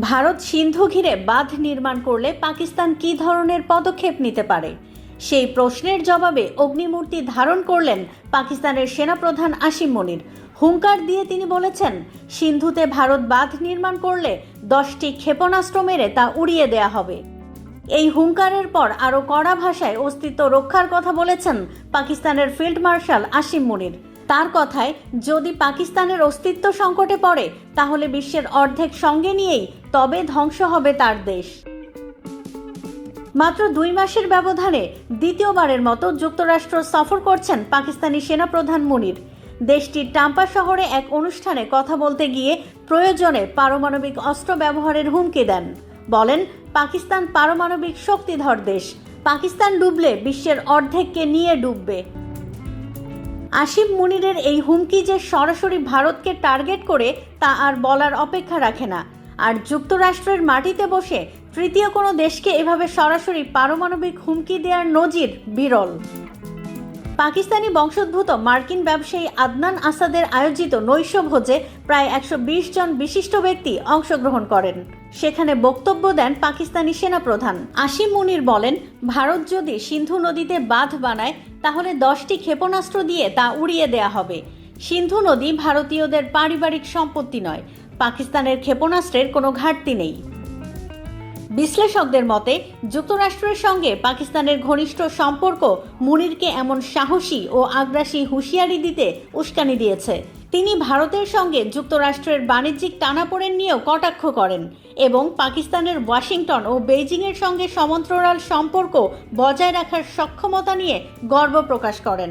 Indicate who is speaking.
Speaker 1: ভারত সিন্ধু ঘিরে বাঁধ নির্মাণ করলে পাকিস্তান কী ধরনের পদক্ষেপ নিতে পারে? সেই প্রশ্নের জবাবে অগ্নিমূর্তি ধারণ করলেন পাকিস্তানের সেনাপ্রধান আসিম মনির। হুঙ্কার দিয়ে তিনি বলেছেন, সিন্ধুতে ভারত বাঁধ নির্মাণ করলে দশটি ক্ষেপণাস্ত্র মেরে তা উড়িয়ে দেয়া হবে। এই হুঙ্কারের পর আরও কড়া ভাষায় অস্তিত্ব রক্ষার কথা বলেছেন পাকিস্তানের ফিল্ড মার্শাল আসিম মুনির। তার কথায়, যদি পাকিস্তানের অস্তিত্ব সংকটে পড়ে, তাহলে বিশ্বের অর্ধেক সঙ্গে নিয়েই তবে ধ্বংস হবে তার দেশ। মাত্র দুই মাসের ব্যবধানে দ্বিতীয়বারের মতো যুক্তরাষ্ট্র সফর করছেন পাকিস্তানি সেনাপ্রধান মুনির। দেশটির টাম্পা শহরে এক অনুষ্ঠানে কথা বলতে গিয়ে প্রয়োজনে পারমাণবিক অস্ত্র ব্যবহারের হুমকি দেন। বলেন, পাকিস্তান পারমাণবিক শক্তিধর দেশ। পাকিস্তান ডুবলে বিশ্বের অর্ধেককে নিয়ে ডুববে। আসিফ মুনিরের এই হুমকি যে সরাসরি ভারতকে টার্গেট করে, তা আর বলার অপেক্ষা রাখে না। আর যুক্তরাষ্ট্রের মাটিতে বসে তৃতীয় কোনো দেশকে এভাবে সরাসরি পারমাণবিক হুমকি দেওয়ার নজির বিরল। পাকিস্তানি বংশোদ্ভূত মার্কিন ব্যবসায়ী আদনান আসাদের আয়োজিত নৈশ ভোজে প্রায় একশো বিশ জন বিশিষ্ট ব্যক্তি অংশগ্রহণ করেন। সেখানে বক্তব্য দেন পাকিস্তানি সেনাপ্রধান। আসিম মুনির বলেন, ভারত যদি সিন্ধু নদীতে বাঁধ বানায় তাহলে দশটি ক্ষেপণাস্ত্র দিয়ে তা উড়িয়ে দেয়া হবে। সিন্ধু নদী ভারতীয়দের পারিবারিক সম্পত্তি নয়। পাকিস্তানের ক্ষেপণাস্ত্রের কোনো ঘাটতি নেই। বিশ্লেষকদের মতে, যুক্তরাষ্ট্রের সঙ্গে পাকিস্তানের ঘনিষ্ঠ সম্পর্ক মুনিরকে এমন সাহসী ও আগ্রাসী হুঁশিয়ারি দিতে উস্কানি দিয়েছে। তিনি ভারতের সঙ্গে যুক্তরাষ্ট্রের বাণিজ্যিক টানাপোড়েন নিয়েও কটাক্ষ করেন এবং পাকিস্তানের ওয়াশিংটন ও বেইজিংয়ের সঙ্গে সমান্তরাল সম্পর্ক বজায় রাখার সক্ষমতা নিয়ে গর্ব প্রকাশ করেন।